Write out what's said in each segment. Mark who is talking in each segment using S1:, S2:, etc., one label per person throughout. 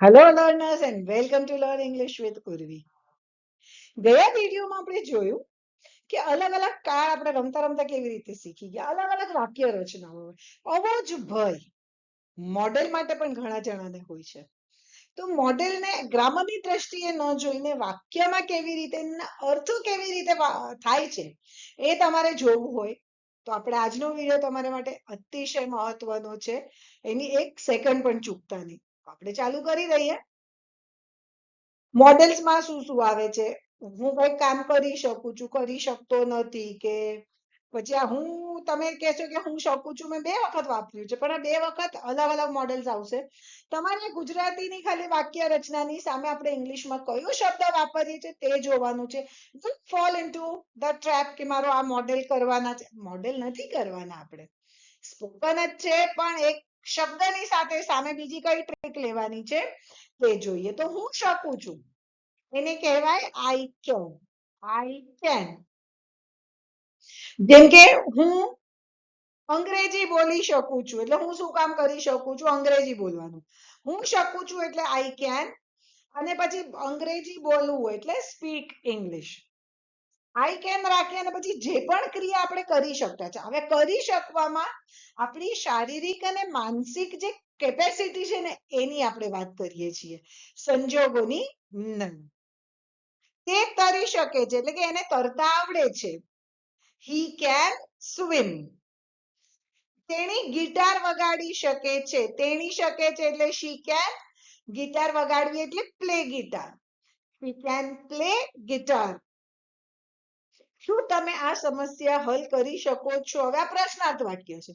S1: Hello learners and welcome to learn English with Urvi ગયા વિડીયોમાં આપણે જોયું કે અલગ અલગ કાળ આપણે રમતા રમતા કેવી રીતે શીખી ગયા? અલગ અલગ વાક્ય રચનાઓ જ ભય મોડેલ માટે પણ ઘણા જણાને હોય છે. તો મોડેલને ગ્રામરની દ્રષ્ટિએ ન જોઈને વાક્યમાં કેવી રીતે અર્થો કેવી રીતે થાય છે એ તમારે જોવું હોય. તો આપણે આજનો વીડિયો તમારા માટે અતિશય મહત્વનો છે. એની એક સેકન્ડ પણ ચૂકતા નહીં. આપણે ચાલુ કરી દઈએ. મોડેલ્સમાં શું શું આવે છે? હું કઈ કામ કરી શકું છું, કરી શકતો નથી કે પછી આ હું, તમે કહેશો કે હું શકું છું, મેં બે વખત વાપર્યું છે, પણ આ બે વખત અલગ અલગ મોડેલ્સ આવશે. તમારે ગુજરાતીની ખાલી વાક્ય રચનાની સામે આપણે ઇંગ્લિશમાં કયો શબ્દ વાપરીએ છીએ તે જોવાનું છે. ફોલ ઇન્ટુ ધ ટ્રેપ કે મારો આ મોડેલ કરવાના છે. મોડેલ નથી કરવાના આપણે. સ્પોકન જ છે, પણ એક શબ્દની સાથે સામે બીજી કઈ ટ્રીક લેવાની છે? તે જોઈએ. તો હું શકું છું? એને કહેવાય આઈ કેન આઈ કેન જેમ કે હું અંગ્રેજી બોલી શકું છું. એટલે હું શું કામ કરી શકું છું? અંગ્રેજી બોલવાનું. હું શકું છું એટલે આઈ કેન અને પછી અંગ્રેજી બોલવું એટલે સ્પીક ઇંગ્લિશ આઈ કેન રાખી અને પછી જે પણ ક્રિયા આપણે કરી શકતા છે. હવે કરી શકવામાં આપણી શારીરિક અને માનસિક જે કેપેસિટી છે ને, એની આપણે વાત કરીએ છીએ. સંજોગોની નહીં તે તરી શકે છે, એટલે કે એને તરતા આવડે છે. હી કેન સ્વિમ તેણી ગિટાર વગાડી શકે છે. તેણી શકે છે એટલે શી કેન ગિટાર વગાડવી એટલે play guitar she can play guitar શું તમે આ સમસ્યા હલ કરી શકો છો? હવે આ પ્રશ્નાર્થ વાક્ય છે.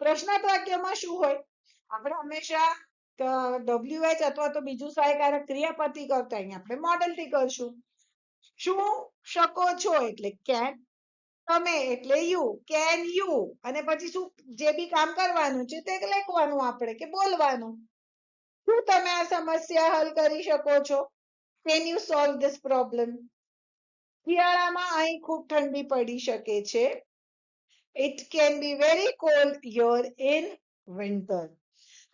S1: પ્રશ્નાર્થ વાક્યમાં શું હોય? આપણે હંમેશા ડબલ્યુ એચ અથવા તો બીજું સહાયકારક ક્રિયાપતિ કરતા અહીંયા આપણે મોડલથી કરશું. શું શકો છો? એટલે કેન તમે એટલે યુ કેન યુ અને પછી શું, જે બી કામ કરવાનું છે તે લખવાનું આપણે કે બોલવાનું. શું તમે આ સમસ્યા હલ કરી શકો છો? Can you solve this problem શિયાળામાં અહીં ખૂબ ઠંડી પડી શકે છે. It can be very cold your in winter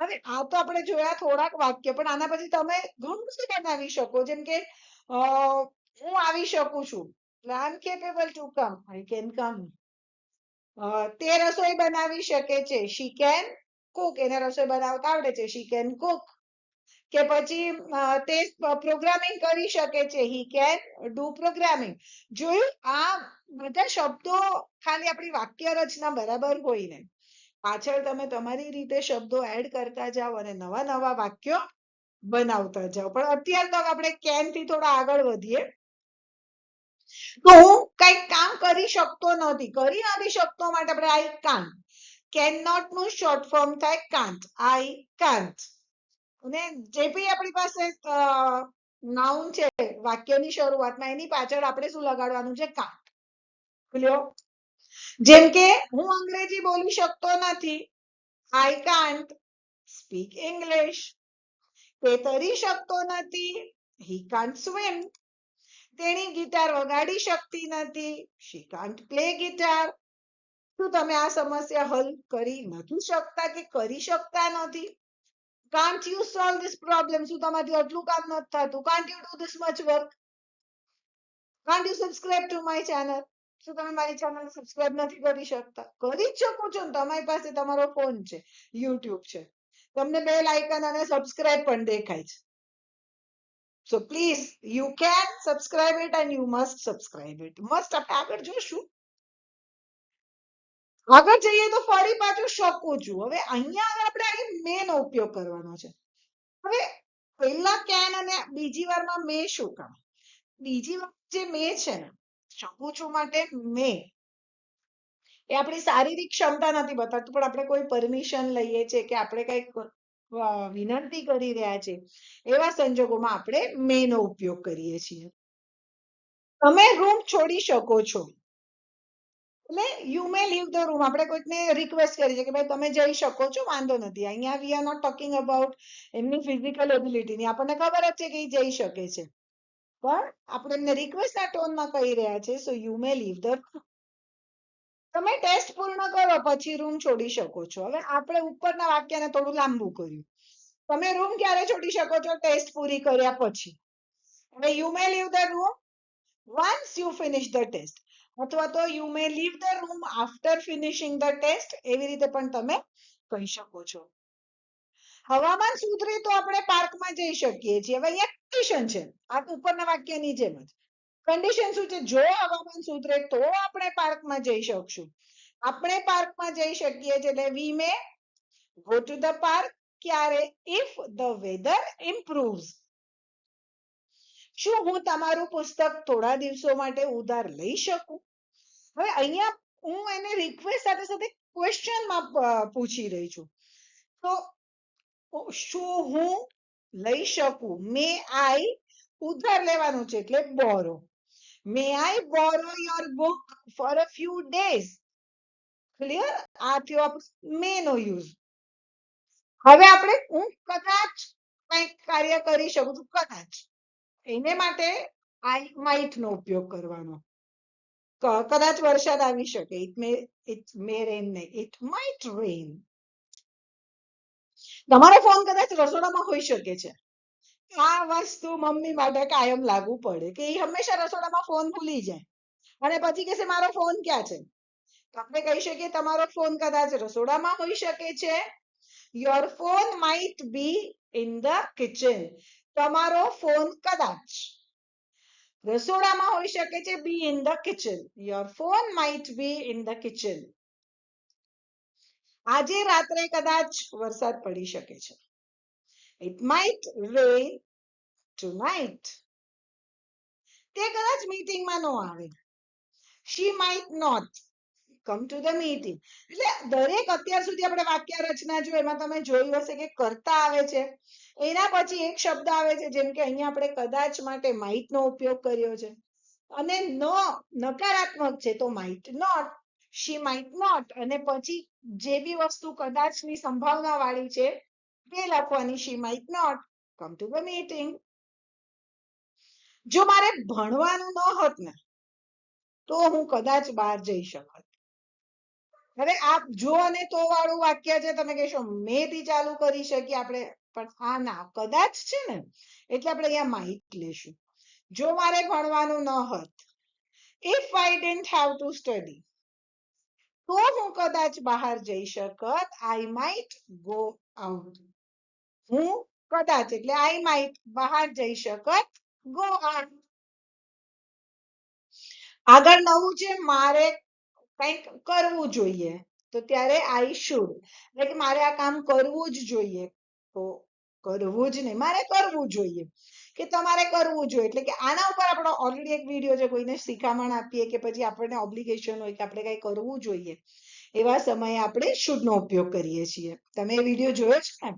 S1: હવે આ તો આપણે જોયા થોડાક વાક્ય, પણ આના પછી તમે ઘણું બધું બનાવી શકો. જેમ કે હું આવી શકું છું. Am capable to come I can come તે રસોઈ બનાવી શકે છે. શી કેન કુક એને રસોઈ બનાવતા આવડે છે. શી કેન કુક કે પછી તે પ્રોગ્રામિંગ કરી શકે છે. હી કેન ડુ પ્રોગ્રામિંગ જોયું? આ બધા શબ્દો ખાલી આપણી વાક્ય રચના બરાબર હોય ને. પાછળ તમે તમારી રીતે શબ્દો એડ કરતા જાઓ અને નવા નવા વાક્યો બનાવતા જાઓ. પણ અત્યાર તો આપણે કેનથી થોડા આગળ વધીએ. તો હું કઈ કામ કરી શકતો નથી. કરી નથી શકતો માટે આપણે આઈ કાન્ટ કેન નોટનું શોર્ટ ફોર્મ થાય કાન્ટ આઈ કાન્ટ અને જે બી આપણી પાસે નાઉન છે, વાક્યની શરૂઆતમાં એની પાછળ આપણે શું લગાડવાનું છે? કાન્ટ ખુલ્યો? જેમ કે, હું અંગ્રેજી બોલી શકતો નથી. આઈ કાન્ટ સ્પીક ઇંગ્લિશ તે તરી શકતો નથી. હી કાન્ટ સ્વિમ તેણી ગિટાર વગાડી શકતી નથી. શી કાન્ટ પ્લે ગિટાર શું તમે આ સમસ્યા હલ કરી નથી શકતા કે કરી શકતા નથી? Can't you solve this problem શું તમારાથી આટલું કામ નથી થતું can't you do this much work can't you subscribe to my channel શું તમે મારી ચેનલ સબસ્ક્રાઇબ નથી કરી શકતા. કરી જ શકો છો ને તમારી પાસે તમારો ફોન છે યુટ્યુબ છે. તમને બે લાઇકન અને સબસ્ક્રાઇબ પણ દેખાય છે. So please you can subscribe it and you must subscribe it must આપણે આગળ જોશું? આગળ જઈએ તો ફરી પાછું શકું હવે અહીંયા આગળ આપણે અહીં મે નો ઉપયોગ કરવાનો છે. હવે પહેલા કેન અને બીજી વારમાં મે શું કામ? બીજી વાર જે મે છે ને, શકું માટે મે એ આપણી શારીરિક ક્ષમતા નથી બતાવતું, પણ આપણે કોઈ પરમિશન લઈએ છીએ કે આપણે કંઈક વિનંતી કરી રહ્યા છે, એવા સંજોગોમાં આપણે મે નો ઉપયોગ કરીએ છીએ. તમે રૂમ છોડી શકો છો. એટલે you may leave the room આપણે કોઈકને રિક્વેસ્ટ કરી છે કે ભાઈ તમે જઈ શકો છો, વાંધો નથી. અહીંયા we are not talking about એમની ફિઝિકલ એબિલિટીની આપણને ખબર જ છે કે એ જઈ શકે છે. પણ આપણે એમને રિક્વેસ્ટના ટોનમાં કહી રહ્યા છે so you may leave the તમે ટેસ્ટ પૂર્ણ કરો, પછી રૂમ છોડી શકો છો. હવે આપણે ઉપરના વાક્યને થોડું લાંબુ કર્યું. તમે રૂમ ક્યારે છોડી શકો છો? ટેસ્ટ પૂરી કર્યા પછી. હવે you may leave the room once you finish the test અથવા તો you may leave the room after finishing the test એવી રીતે પણ તમે કહી શકો છો. હવામાન સુધરે તો આપણે પાર્કમાં જઈ શકીએ છીએ. હવે અહીંયા કન્ડિશન છે. આ ઉપરના વાક્યની જેમ જ. કન્ડિશન શું છે? જો હવામાન સુધરે તો આપણે પાર્કમાં જઈ શકશું. આપણે પાર્કમાં જઈ શકીએ છીએ એટલે we may go to the park ક્યારે? ઇફ ધ વેધર ઇમ્પ્રુવ્સ શું હું તમારું પુસ્તક થોડા દિવસો માટે ઉધાર લઈ શકું? હવે અહીંયા હું એને રિક્વેસ્ટ સાથે સાથે ક્વેશ્ચનમાં પૂછી રહી છું. તો શું હું લઈ શકું? મે આઈ ઉધાર લેવાનું છે એટલે borrow may I borrow your book for a few days clear આ થયો મે નો યુઝ હવે આપણે, હું કદાચ કંઈક કાર્ય કરી શકું છું, કદાચ. એને માટે આઈ માઇટ નો ઉપયોગ કરવાનો. કદાચ વરસાદ આવી શકે. ઇટ મે ઇટ મે રેન નહીં ઇટ માઇટ રેન તમારો ફોન કદાચ રસોડામાં હોઈ શકે છે. આ વસ્તુ મમ્મી માટે કાયમ લાગુ પડે કે એ હંમેશા રસોડામાં ફોન ભૂલી જાય. અને પછી કહેશે, મારો ફોન ક્યાં છે? આપણે કહી શકીએ, તમારો ફોન કદાચ રસોડામાં હોઈ શકે છે. Your phone might be in the kitchen તમારો ફોન કદાચ રસોડામાં હોઈ શકે છે be in the kitchen your phone might be in the kitchen આજે રાત્રે કદાચ વરસાદ પડી શકે છે. ઇટ માઇટ રેન ટુનાઇટ તે કદાચ મીટિંગમાં ન આવે. She might not come to the meeting એટલે દરેક અત્યાર સુધી આપણે વાક્ય રચના જો એમાં તમે જોયું હશે કે કરતા આવે છે, એના પછી એક શબ્દ આવે છે, જેમ કે અહીંયા આપણે કદાચ માટે માઇટ નો ઉપયોગ કર્યો છે. અને ન, નકારાત્મક છે તો might not she might not અને પછી જે બી વસ્તુ કદાચની સંભાવના વાળી છે, તે લખવાની she might not come to the meeting જો મારે ભણવાનું ન હોત ને, તો હું કદાચ બહાર જઈ શકત. હવે આ જો અને તો વાળું વાક્ય છે, તમે કહેશો, મે થી ચાલુ કરી શકીએ આપણે. પણ આ ના, કદાચ છે ને, એટલે આપણે અહીંયા માહિત લેશું. જો મારે ભણવાનું ન હોત if I didn't have to study તો હું કદાચ બહાર જઈ શકત આઈ માઇટ ગો આઉટ હું કદાચ, એટલે આઈ માઇટ બહાર જઈ શકત ગો આઉટ આગળ નવું છે, મારે કંઈક કરવું જોઈએ, તો ત્યારે આઈ શુડ એટલે કે મારે આ કામ કરવું જ જોઈએ. તો કરવું જ નહીં, મારે કરવું જોઈએ. કે તમારે કરવું જોઈએ. એટલે કે આના ઉપર આપણો ઓલરેડી એક વીડિયો છે, કોઈને શિખામણ આપીએ કે પછી આપણને ઓબ્લિગેશન હોય કે આપણે કંઈ કરવું જોઈએ, એવા સમયે આપણે શુડ નો ઉપયોગ કરીએ છીએ. તમે એ વીડિયો જોયો છે ને?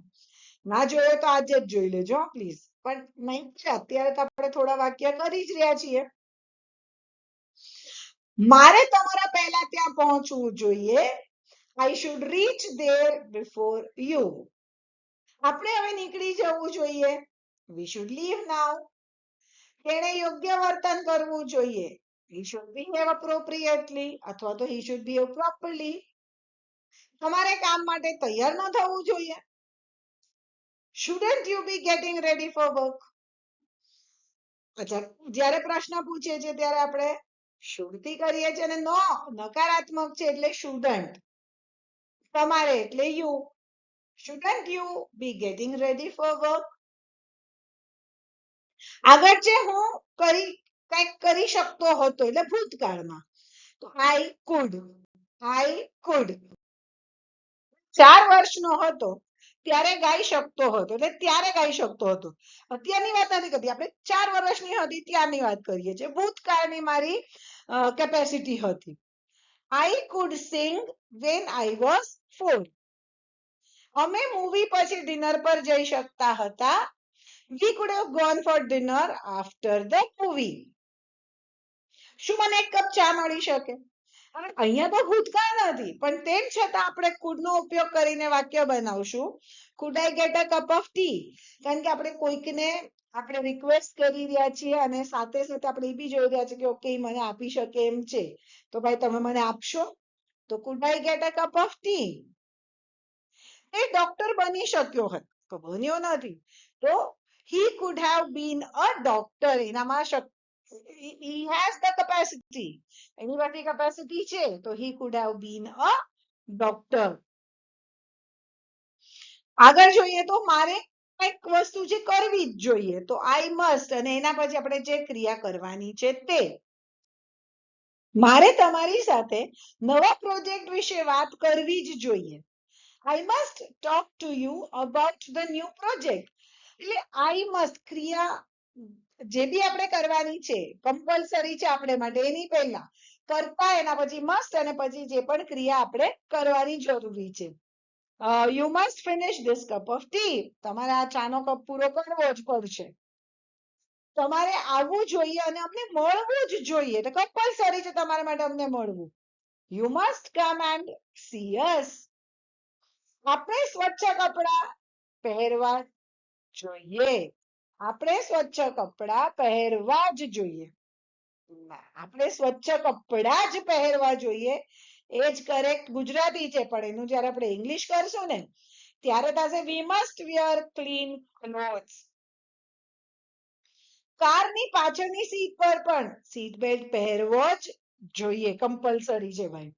S1: ના જોયો તો આજે જ જોઈ લેજો પ્લીઝ પણ નહીં, અત્યારે તો આપણે થોડા વાક્ય કરી જ રહ્યા છીએ. મારે તમારા પહેલા ત્યાં પહોંચવું જોઈએ. I should reach there before you આપણે હવે નીકળી જવું જોઈએ. વી શુડ લીવ નાઉ તેણે યોગ્ય વર્તન કરવું જોઈએ. ઈ શુડ બી behave અપ્રોપ્રિએટલી અથવા તો હી શુડ બી પ્રોપરલી તમારે કામ માટે તૈયાર ન થવું જોઈએ. Shouldn't you be getting ready for work અચ્છા, જ્યારે પ્રશ્ન પૂછે છે, ત્યારે આપણે થી કરીએ છીએ અને નો, નકારાત્મક છે એટલે shouldn't તમારે એટલે you shouldn't you be getting ready for work આગળ છે હું કરી, કંઈક કરી શકતો હતો એટલે ભૂતકાળમાં. તો આઈ કુડ આઈ કુડ ચાર વર્ષનો હતો. ત્યારે ગાઈ શકતો હતો એટલે ત્યારે ગાઈ શકતો હતો. અત્યારની વાત નથી કરતી. આપણે ચાર વર્ષની હતી, ત્યારની વાત કરીએ છીએ. ભૂતકાળની મારી કેપેસિટી હતી. I could sing when I was four અમે મૂવી પછી ડિનર પર જઈ શકતા હતા. We could have gone for dinner after the movie શું મને એક કપ ચા મળી શકે? અહીંયા તો ભૂતકાળ નથી પણ તેમ છતાં આપણે કુડનો ઉપયોગ કરીને વાક્ય બનાવશું. Could I get a cup of tea કારણ કે આપણે કોઈકને આપણે રિક્વેસ્ટ કરી રહ્યા છીએ અને સાથે સાથે આપણે એ બી જોઈ રહ્યા છીએ કે ઓકે મને આપી શકે એમ છે. તો ભાઈ તમે મને આપશો? તો could I get a cup of tea A doctor બની શક્યો હતો બન્યો નથી. તો he could have been a doctor એનામાં he has the capacity. એની capacity છે તો he could have been a doctor. આગળ જોઈએ તો મારે કંઈક વસ્તુ જે કરવી જ જોઈએ, તો આઈ મસ્ટ અને એના પછી આપણે જે ક્રિયા કરવાની છે તે. મારે તમારી સાથે નવા પ્રોજેક્ટ વિશે વાત કરવી જ જોઈએ. I must talk to you about the new project એટલે આઈ મસ્ટ ક્રિયા જે બી આપણે કરવાની છે કમ્પલસરી છે આપણે માટે, એની પહેલા. કરતા એના પછી મસ્ટ અને પછી જે પણ ક્રિયા આપણે કરવાની જરૂરી છે. You must finish this cup of tea તમારે આ ચાનો કપ પૂરો કરવો જ પડશે. તમારે આવવું જોઈએ અને અમને મળવું જ જોઈએ. એટલે કમ્પલસરી છે તમારા માટે અમને મળવું. You must come and see us આપણે સ્વચ્છ કપડા પહેરવા જોઈએ. આપણે સ્વચ્છ કપડાં પહેરવા જ જોઈએ. આપણે સ્વચ્છ કપડાં જ પહેરવા જોઈએ. એ જ કરેક્ટ ગુજરાતી છે, પણ એનું જ્યારે આપણે ઇંગ્લિશ કરશું ને, ત્યારે થશે we must wear clean clothes કારની પાછળની સીટ પર પણ સીટ બેલ્ટ પહેરવો જ જોઈએ કમ્પલસરી છે ભાઈ.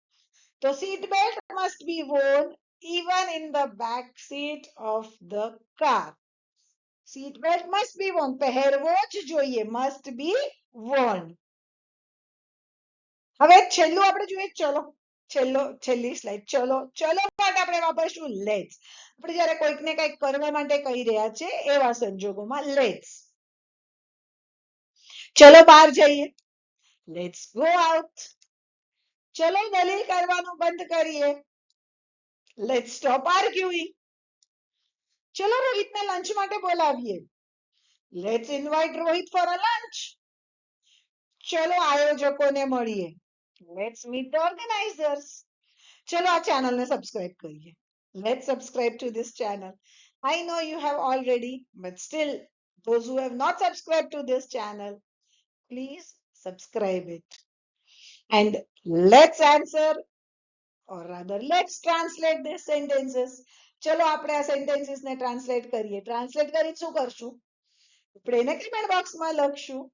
S1: તો seat belt must be worn even in the back seat of the car. Seat belt must be worn પહેરવો જ જોઈએ મસ્ટ બી worn હવે છેલ્લું આપણે જોઈએ, ચલો, છેલ્લો, છેલ્લી સ્લાઇડ ચલો ચલો માટે આપણે વાપરશું લેટ્સ આપણે જ્યારે કોઈકને કંઈક કરવા માટે કહી રહ્યા છે, એવા સંજોગોમાં લેટ્સ ચલો બહાર જઈએ. લેટ્સ ગો આઉટ ચલો દલીલ કરવાનું બંધ કરીએ. લેટ્સ સ્ટોપ આર્ગ્યુઇંગ ચલો રોહિતને લંચ માટે બોલાવીએ let's invite Rohit for a lunch ચલો આયોજકોને મળીએ લેટ્સ મીટ ધ ઓર્ગેનાઇઝર્સ ચલો આ ચેનલને સબસ્ક્રાઇબ કરીએ let's subscribe to this channel I know you have already, but still, those who have not subscribed to this channel, please subscribe it. And let's answer, or rather, let's translate these sentences. ચલો આપણે આ sentences ને translate કરીએ. Translate કરી શું કરશું? આપણે comment બોક્સમાં લખશું.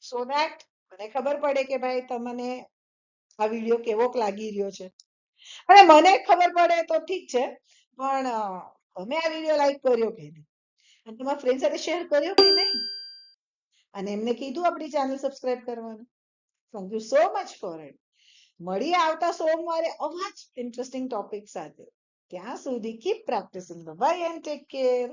S1: સો that મને ખબર પડે કે ભાઈ તમને આ વીડિયો કેવો લાગી રહ્યો છે. અને મને ખબર પડે તો ઠીક છે, પણ તમે આ વીડિયો લાઈક કર્યો કે નહીં? અને તમારા ફ્રેન્ડ સાથે શેર કર્યો કે નહીં? અને એમને કીધું આપણી ચેનલ સબસ્ક્રાઇબ કરવાનું. Thank you so much for it મળીએ આવતા સોમવારે આવા જ ઇન્ટરેસ્ટિંગ ટોપિક સાથે. ત્યાં સુધી keep practising bye and take care